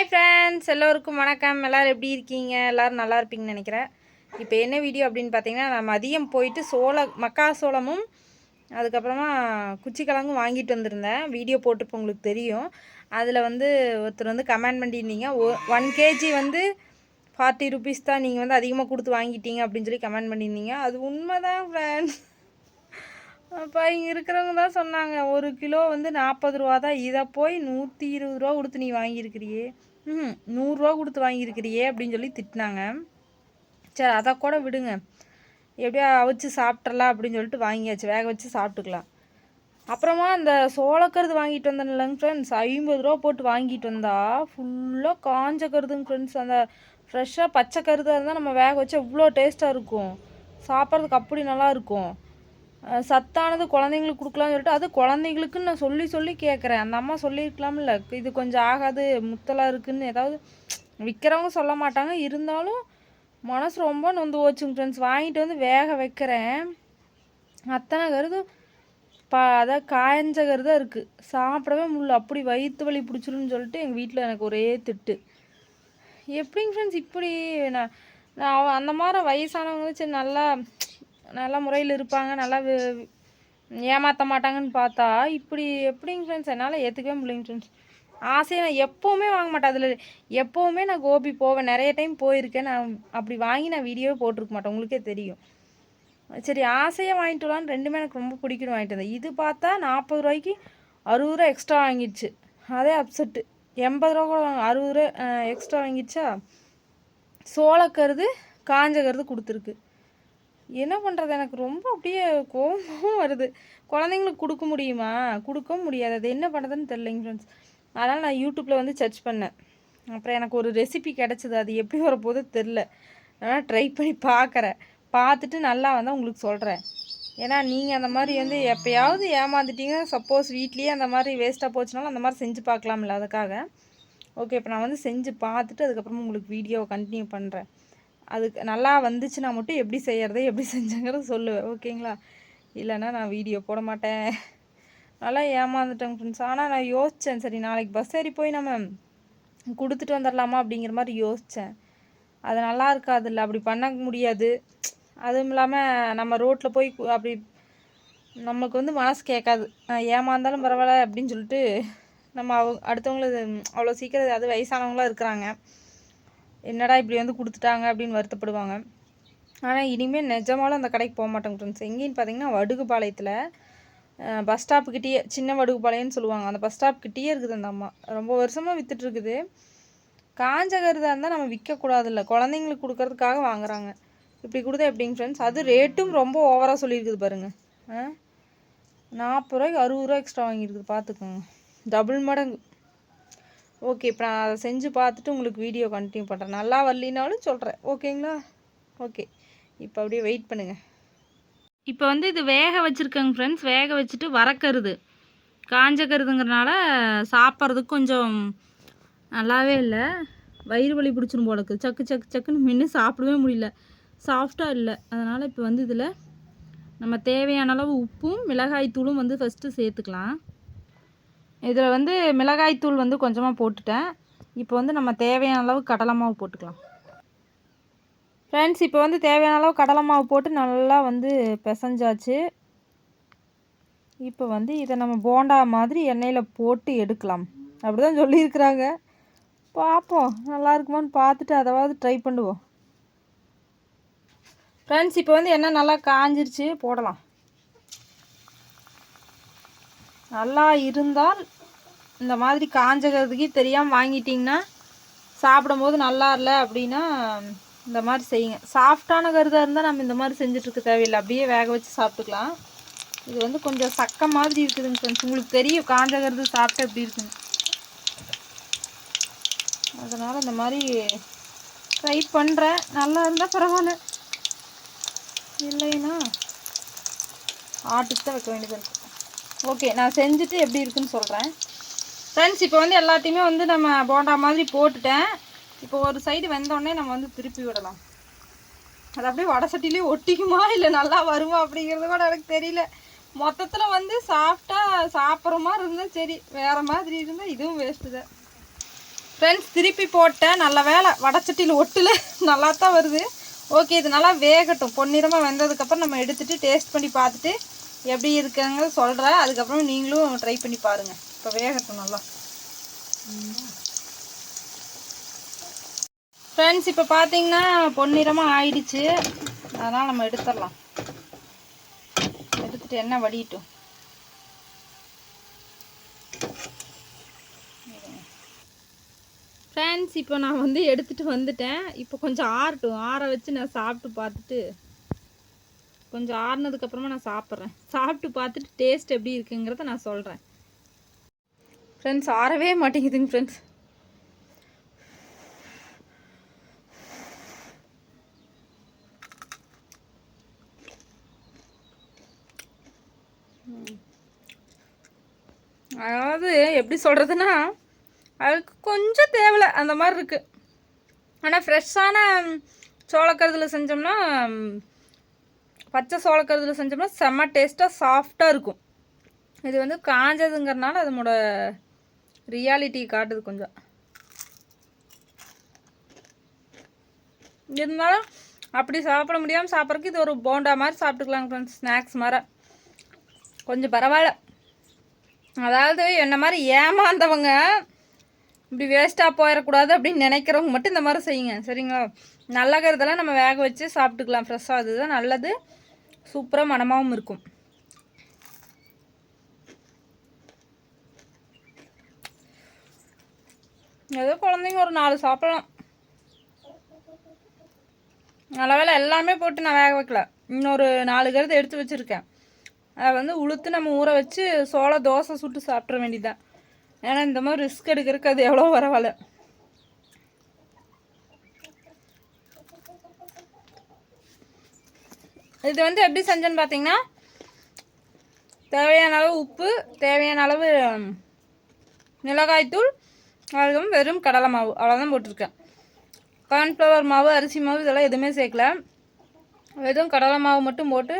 Hi friends எல்லோருக்கும் வணக்கம். எல்லோரும் எப்படி இருக்கீங்க? எல்லோரும் நல்லா இருப்பீங்கன்னு நினைக்கிறேன். இப்போ என்ன வீடியோ அப்படின்னு பார்த்தீங்கன்னா நான் மதியம் போயிட்டு சோள மக்காசோளமும் அதுக்கப்புறமா குச்சிக்கிழங்கும் வாங்கிட்டு வந்திருந்தேன். வீடியோ போட்டிருப்போம் உங்களுக்கு தெரியும். அதில் வந்து ஒருத்தர் வந்து கமெண்ட் பண்ணியிருந்தீங்க. ஒன் கேஜி வந்து ஃபார்ட்டி ருபீஸ் தான் நீங்கள் வந்து அதிகமாக கொடுத்து வாங்கிட்டீங்க அப்படின்னு சொல்லி கமெண்ட் பண்ணியிருந்தீங்க. அது உண்மை தான் ஃப்ரெண்ட்ஸ் அப்போ இங்கே இருக்கிறவங்க தான் சொன்னாங்க. ஒரு கிலோ வந்து நாற்பது ரூபா தான் இதை போய் நூற்றி இருபது ரூபா கொடுத்து நீ வாங்கியிருக்கிறியே. ம் நூறுரூவா கொடுத்து வாங்கியிருக்கிறியே அப்படின்னு சொல்லி திட்டினாங்க. சரி அதை கூட விடுங்க. எப்படியா அவிச்சு சாப்பிட்றலாம் அப்படின்னு சொல்லிட்டு வாங்கியாச்சு. வேக வச்சு சாப்பிட்டுக்கலாம். அப்புறமா அந்த சோளக்கருது வாங்கிட்டு வந்தேன்லங்க ஃப்ரெண்ட்ஸ் ஐம்பது ரூபா போட்டு வாங்கிட்டு வந்தா ஃபுல்லாக காஞ்ச கருதுங்க ஃப்ரெண்ட்ஸ் அந்த ஃப்ரெஷ்ஷாக பச்சை கருதாக இருந்தால் நம்ம வேக வச்சு அவ்வளோ டேஸ்ட்டாக இருக்கும். சாப்பிட்றதுக்கு அப்படி நல்லாயிருக்கும் சத்தானது குழந்தைங்களுக்கு கொடுக்கலாம்னு சொல்லிட்டு அது குழந்தைங்களுக்குன்னு நான் சொல்லி சொல்லி கேட்குறேன் அந்த அம்மா சொல்லியிருக்கலாம்ல இது கொஞ்சம் ஆகாது முத்தலாக இருக்குதுன்னு ஏதாவது விற்கிறவங்க சொல்ல மாட்டாங்க. இருந்தாலும் மனசு ரொம்ப நொந்து போச்சுங்க ஃப்ரெண்ட்ஸ் வாங்கிட்டு வந்து வேக வைக்கிறேன். அத்தனை கருது பா அதான் காய்ஞ்ச கருதாக இருக்குது சாப்பிடவே முடியல. அப்படி வயிற்று வலி பிடிச்சிருன்னு சொல்லிட்டு எங்கள் வீட்டில் எனக்கு ஒரே திட்டு. எப்படிங்க ஃப்ரெண்ட்ஸ் இப்படி நான் நான் அந்த மாதிரி வயசானவங்க சரி நல்லா நல்ல முறையில் இருப்பாங்க நல்லா ஏமாற்ற மாட்டாங்கன்னு பார்த்தா இப்படி எப்படிங்க ஃப்ரெண்ட்ஸ் என்னால் ஏற்றுக்கவே முடியலைங்க ஃப்ரெண்ட்ஸ் ஆசையை நான் எப்போவுமே வாங்க மாட்டேன். அதில் எப்போவுமே நான் கோபி போவேன். நிறைய டைம் போயிருக்கேன். நான் அப்படி வாங்கி நான் வீடியோவே போட்டிருக்க மாட்டேன். உங்களுக்கே தெரியும். சரி ஆசையாக வாங்கிட்டு வரலான்னு ரெண்டுமே எனக்கு ரொம்ப பிடிக்கணும் வாங்கிட்டு வந்தேன். இது பார்த்தா நாற்பது ரூபாய்க்கு அறுபது ரூபா எக்ஸ்ட்ரா வாங்கிடுச்சு. அதே அப்செட்டு எண்பது ரூபா கூட வாங்க அறுபது ரூபா எக்ஸ்ட்ரா வாங்கிடுச்சா? சோளக்கருது காஞ்ச கருது கொடுத்துருக்கு. என்ன பண்ணுறது எனக்கு ரொம்ப அப்படியே கோபமும் வருது. குழந்தைங்களுக்கு கொடுக்க முடியுமா? கொடுக்கவும் முடியாது. அது என்ன பண்ணுறதுன்னு தெரில ஃப்ரெண்ட்ஸ் அதனால் நான் யூடியூப்பில் வந்து சர்ச் பண்ணேன். அப்புறம் எனக்கு ஒரு ரெசிபி கிடச்சிது. அது எப்படி வரப்போதோ தெரில அதனால் ட்ரை பண்ணி பார்க்குறேன். பார்த்துட்டு நல்லா வந்தால் உங்களுக்கு சொல்கிறேன் ஏன்னா நீங்கள் அந்த மாதிரி வந்து எப்போயாவது ஏமாந்துட்டீங்க. சப்போஸ் வீட்லேயே அந்த மாதிரி வேஸ்ட்டாக போச்சுனாலும் அந்த மாதிரி செஞ்சு பார்க்கலாம்ல அதுக்காக. ஓகே இப்போ நான் வந்து செஞ்சு பார்த்துட்டு அதுக்கப்புறமா உங்களுக்கு வீடியோவை கண்டினியூ பண்ணுறேன் அதுக்கு நல்லா வந்துச்சுன்னா மட்டும் எப்படி செய்கிறது எப்படி செஞ்சங்கிறத சொல்லுவேன். ஓகேங்களா? இல்லைன்னா நான் வீடியோ போட மாட்டேன். நல்லா ஏமாந்துட்டேங்க ஃப்ரெண்ட்ஸ் ஆனால் நான் யோசித்தேன் சரி நாளைக்கு பஸ் ஏறி போய் நம்ம கொடுத்துட்டு வந்துடலாமா அப்படிங்கிற மாதிரி யோசித்தேன் அது நல்லா இருக்காதுல்ல அப்படி பண்ண முடியாது. அதுவும் இல்லாமல் நம்ம ரோட்டில் போய் அப்படி நமக்கு வந்து மனசு கேட்காது. ஏமாந்தாலும் பரவாயில்ல அப்படின்னு சொல்லிட்டு நம்ம அவங்க அடுத்தவங்களுக்கு அவ்வளோ சீக்கிரம் அது வயசானவங்களாம் இருக்கிறாங்க. என்னடா இப்படி வந்து கொடுத்துட்டாங்க அப்படின்னு வருத்தப்படுவாங்க. ஆனால் இனிமேல் நிஜமாலும் அந்த கடைக்கு போக மாட்டோங்க ஃப்ரெண்ட்ஸ் எங்கேன்னு பார்த்தீங்கன்னா வடுகுபாளையத்தில் பஸ் ஸ்டாப்புக்கிட்டேயே சின்ன வடுகுபாளையம்னு சொல்லுவாங்க. அந்த பஸ் ஸ்டாப்கிட்டேயே இருக்குது அந்த அம்மா. ரொம்ப வருஷமாக விற்றுட்ருக்குது காஞ்ச கருதாக இருந்தால் நம்ம விற்கக்கூடாதுல்ல குழந்தைங்களுக்கு கொடுக்கறதுக்காக வாங்குறாங்க. இப்படி கொடுத்தா எப்படிங்க ஃப்ரெண்ட்ஸ் அது ரேட்டும் ரொம்ப ஓவராக சொல்லியிருக்குது பாருங்கள் ஆ நாற்பது ரூபாய்க்கு அறுபது ரூபா எக்ஸ்ட்ரா வாங்கியிருக்குது. பார்த்துக்கோங்க டபுள் மடங்கு. ஓகே இப்போ நான் அதை செஞ்சு பார்த்துட்டு உங்களுக்கு வீடியோ கண்டினியூ பண்ணுறேன் நல்லா வரலினாலும் சொல்கிறேன் ஓகேங்களா? ஓகே. இப்போ அப்படியே வெயிட் பண்ணுங்கள் இப்போ வந்து இது வேக வச்சுருக்கேங்க ஃப்ரெண்ட்ஸ் வேக வச்சுட்டு வரக்கருது காஞ்ச கருதுங்கிறனால சாப்பிட்றதுக்கு கொஞ்சம் நல்லாவே இல்லை. வயிறு வலி பிடிச்சிரும் இருக்குது. சக்கு சக்கு சக்குன்னு மின்னு சாப்பிடவே முடியல. சாஃப்டாக இல்லை. அதனால் இப்போ வந்து இதில் நம்ம தேவையான அளவு உப்பும் மிளகாய் தூளும் வந்து ஃபஸ்ட்டு சேர்த்துக்கலாம். இதில் வந்து மிளகாய்த்தூள் வந்து கொஞ்சமாக போட்டுட்டேன். இப்போ வந்து நம்ம தேவையான அளவு கடலை மாவு போட்டுக்கலாம். ஃப்ரெண்ட்ஸ் இப்போ வந்து தேவையான அளவு கடலை மாவு போட்டு நல்லா வந்து பிசைஞ்சாச்சு. இப்போ வந்து இதை நம்ம போண்டா மாதிரி எண்ணெயில் போட்டு எடுக்கலாம். அப்படி தான் சொல்லியிருக்கிறாங்க. பார்ப்போம் நல்லா இருக்குமான்னு பார்த்துட்டு அதாவது ட்ரை பண்ணுவோம். ஃப்ரெண்ட்ஸ் இப்போ வந்து எண்ணெய் நல்லா காஞ்சிருச்சு போடலாம். நல்லா இருந்தால் இந்த மாதிரி காஞ்சகிறதுக்கே தெரியாமல் வாங்கிட்டிங்கன்னா சாப்பிடும்போது நல்லா இல்லை அப்படின்னா இந்த மாதிரி செய்யுங்க. சாஃப்டான கருதாக இருந்தால் நம்ம இந்த மாதிரி செஞ்சிட்ருக்க தேவையில்லை. அப்படியே வேக வச்சு சாப்பிட்டுக்கலாம். இது வந்து கொஞ்சம் சக்க மாதிரி இருக்குதுங்க ஃப்ரெண்ட்ஸ் உங்களுக்கு தெரியும் காஞ்ச கருது சாப்பிட்டு எப்படி இருக்குங்க அதனால் இந்த மாதிரி ட்ரை பண்ணுறேன் நல்லா இருந்தால் பரவாயில்ல. இல்லைன்னா ஆட்டுக்கு தான் வைக்க வேண்டியது இருக்கும் ஓகே நான் செஞ்சுட்டு எப்படி இருக்குன்னு சொல்கிறேன் ஃப்ரெண்ட்ஸ் இப்போ வந்து எல்லாத்தையுமே வந்து நம்ம போண்டா மாதிரி போட்டுட்டேன். இப்போ ஒரு சைடு வெந்தோடனே நம்ம வந்து திருப்பி விடலாம். அது அப்படியே வடை சட்டிலே ஒட்டிக்குமா இல்லை நல்லா வருமா அப்படிங்கிறது கூட எனக்கு தெரியல. மொத்தத்தில் வந்து சாஃப்டாக சாப்பிட்ற மாதிரி இருந்தால் சரி வேறு மாதிரி இருந்தால் இதுவும் வேஸ்ட்டு தான். ஃப்ரெண்ட்ஸ் திருப்பி போட்டேன். நல்ல வேலை வடச்சட்டியில் ஒட்டில் நல்லா தான் வருது. ஓகே இது நல்லா வேகட்டும். பொன்னிறமாக வெந்ததுக்கப்புறம் நம்ம எடுத்துகிட்டு டேஸ்ட் பண்ணி பார்த்துட்டு எப்படி இருக்காங்க சொல்கிறேன் அதுக்கப்புறம் நீங்களும் ட்ரை பண்ணி பாருங்கள் இப்போ வேகட்டும் நல்லா. ஃப்ரெண்ட்ஸ் இப்போ பார்த்தீங்கன்னா பொன்னிறமாக ஆயிடுச்சு. அதனால் நம்ம எடுத்துடலாம். எடுத்துட்டு என்ன வடிட்டும் ஃப்ரெண்ட்ஸ் இப்போ நான் வந்து எடுத்துகிட்டு வந்துட்டேன். இப்போ கொஞ்சம் ஆறட்டும். ஆற வச்சு நான் சாப்பிட்டு பார்த்துட்டு கொஞ்சம் ஆறுனதுக்கப்புறமா நான் சாப்பிட்றேன். சாப்பிட்டு பார்த்துட்டு டேஸ்ட் எப்படி இருக்குங்கிறத நான் சொல்கிறேன் ஃப்ரெண்ட்ஸ் ஆறவே மாட்டேங்குதுங்க ஃப்ரெண்ட்ஸ் அதாவது எப்படி சொல்கிறதுன்னா அதுக்கு கொஞ்சம் தேவலை அந்த மாதிரி இருக்குது ஆனால் ஃப்ரெஷ்ஷான சோளக்கருதில் செஞ்சோம்னா பச்சை சோளக்கருதில் செஞ்சோம்னா செம்ம டேஸ்ட்டாக சாஃப்டாக இருக்கும். இது வந்து காஞ்சதுங்கிறனால அதனோட ரியாலிட்டி காட்டுது கொஞ்சம். இருந்தாலும் அப்படி சாப்பிட முடியாமல் சாப்பிட்றதுக்கு இது ஒரு போண்டா மாதிரி சாப்பிட்டுக்கலாங்க ஃப்ரெண்ட்ஸ் ஸ்நாக்ஸ் மாதிரி. கொஞ்சம் பரவாயில்ல. அதாவது என்ன மாதிரி ஏமாந்தவங்க இப்படி வேஸ்ட்டாக போயிடக்கூடாது அப்படின்னு நினைக்கிறவங்க மட்டும் இந்த மாதிரி செய்யுங்க. சரிங்களா? நல்ல கருதெல்லாம் நம்ம வேக வச்சு சாப்பிட்டுக்கலாம். ஃப்ரெஷ்ஷாக அதுதான் நல்லது. சூப்பராக மனமாகவும் இருக்கும். ஏதோ குழந்தைங்க ஒரு நாலு சாப்பிடலாம். நல்ல வேலை எல்லாமே போட்டு நான் வேக வைக்கல. இன்னொரு நாலு கருது எடுத்து வச்சுருக்கேன். அதை வந்து உளுத்து நம்ம ஊற வச்சு சோள தோசை சுட்டு சாப்பிட்ற வேண்டியதான் ஏன்னா இந்த மாதிரி ரிஸ்க் எடுக்கிறதுக்கு அது எவ்வளோ பரவாயில்ல. இது வந்து எப்படி செஞ்சேன்னு பார்த்தீங்கன்னா தேவையான அளவு உப்பு தேவையான அளவு மிளகாய்த்தூள் அதுவும் வெறும் கடலை மாவு அவ்வளோதான் போட்டிருக்கேன். கார்ன்ஃப்ளவர் மாவு அரிசி மாவு இதெல்லாம் எதுவுமே சேர்க்கல. வெறும் கடலை மாவு மட்டும் போட்டு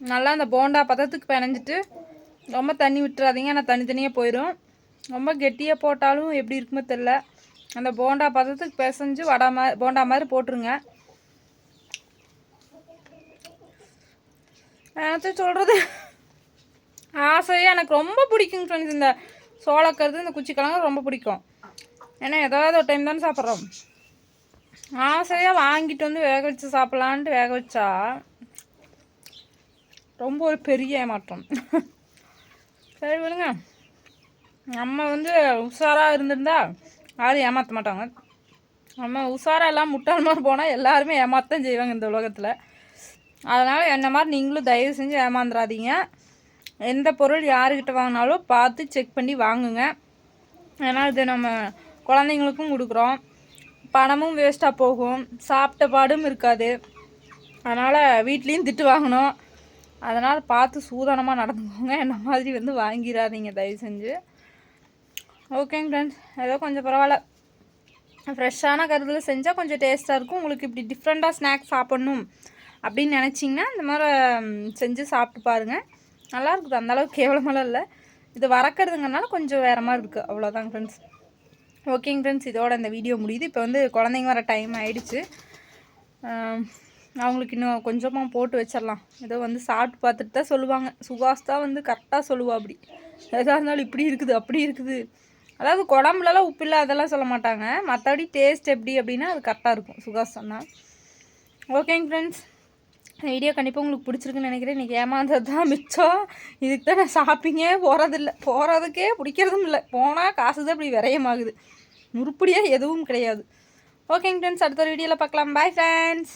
நல்லா அந்த போண்டா பதத்துக்கு பிணைஞ்சிட்டு ரொம்ப தண்ணி விட்டுறாதீங்க ஆனால் தனித்தனியாக போயிடும் ரொம்ப கெட்டியாக போட்டாலும் எப்படி இருக்குமோ தெரில அந்த போண்டா பதத்துக்கு பிசைஞ்சு வடை மாதிரி போண்டா மாதிரி போட்டுருங்க. எனக்கு சொல்கிறது ஆசையாக எனக்கு ரொம்ப பிடிக்கும் ஃப்ரெண்ட்ஸ் இந்த சோளக்கருது இந்த குச்சிக்கிழங்கு ரொம்ப பிடிக்கும். ஏன்னா ஏதாவது ஒரு டைம் தானே சாப்பிட்றோம். ஆசையாக வாங்கிட்டு வந்து வேக வச்சு சாப்பிட்லான்ட்டு வேக வச்சா ரொம்ப ஒரு பெரிய ஏமாற்றம். சரி விடுங்க. நம்ம வந்து உஷாராக இருந்திருந்தா யாரும் ஏமாற்ற மாட்டாங்க. நம்ம உஷாராக எல்லாம் முட்டாள் மாதிரி போனால் எல்லாருமே ஏமாத்தான் செய்வாங்க இந்த உலகத்தில். அதனால் என்ன மாதிரி நீங்களும் தயவு செஞ்சு ஏமாந்துடாதீங்க எந்த பொருள் யாருக்கிட்ட வாங்கினாலும் பார்த்து செக் பண்ணி வாங்குங்க. ஏன்னா இது நம்ம குழந்தைங்களுக்கும் கொடுக்குறோம். பணமும் வேஸ்ட்டாக போகும். சாப்பிட்ட பாடும் இருக்காது. அதனால் வீட்லேயும் திட்டு வாங்கணும். அதனால் பார்த்து சூதானமாக நடந்துக்கோங்க. என்ன மாதிரி வந்து வாங்கிடாதீங்க தயவு செஞ்சு. ஓகேங்க ஃப்ரெண்ட்ஸ் ஏதோ கொஞ்சம் பரவாயில்ல. ஃப்ரெஷ்ஷான கருதில் செஞ்சால் கொஞ்சம் டேஸ்ட்டாக இருக்கும். உங்களுக்கு இப்படி டிஃப்ரெண்ட்டாக ஸ்நாக்ஸ் சாப்பிட்ணும். அப்படின்னு நினச்சிங்கன்னா இந்த மாதிரி செஞ்சு சாப்பிட்டு பாருங்கள் நல்லா இருக்குது. அந்த அளவுக்கு கேவலமெல்லாம் இல்லை. இது வறக்கிறதுங்கனால கொஞ்சம் வேறு மாதிரி இருக்குது அவ்வளோதாங்க ஃப்ரெண்ட்ஸ் ஓகேங்க ஃப்ரெண்ட்ஸ் இதோட இந்த வீடியோ முடியுது. இப்போ வந்து குழந்தைங்க வர டைம் ஆகிடுச்சு அவங்களுக்கு இன்னும் கொஞ்சமாக போட்டு வச்சிடலாம். ஏதோ வந்து சாப்பிட்டு பார்த்துட்டு தான் சொல்லுவாங்க. சுகாஸ்தா தான் வந்து கரெக்டாக சொல்லுவா அப்படி. எதாக இருந்தாலும் இப்படி இருக்குது அப்படி இருக்குது. அதாவது குழம்புலலாம் உப்பு இல்லை அதெல்லாம் சொல்ல மாட்டாங்க. மற்றபடி டேஸ்ட் எப்படி அப்படின்னா அது கரெக்டாக இருக்கும். சுகாஸ் சொன்னால் ஓகேங்க ஃப்ரெண்ட்ஸ் வீடியோ கண்டிப்பாக உங்களுக்கு பிடிச்சிருக்குன்னு நினைக்கிறேன். இன்றைக்கி ஏமாந்தது தான் மிச்சம். இதுக்கு தான் நான் ஷாப்பிங்கே போகிறதில்ல போகிறதுக்கே பிடிக்கிறதும் இல்லை. போனால் காசு தான் இப்படி விரயமாகுது. உருப்படியாக எதுவும் கிடையாது. ஓகேங்க ஃப்ரெண்ட்ஸ் அடுத்த ஒரு வீடியோவில் பார்க்கலாம். Bye friends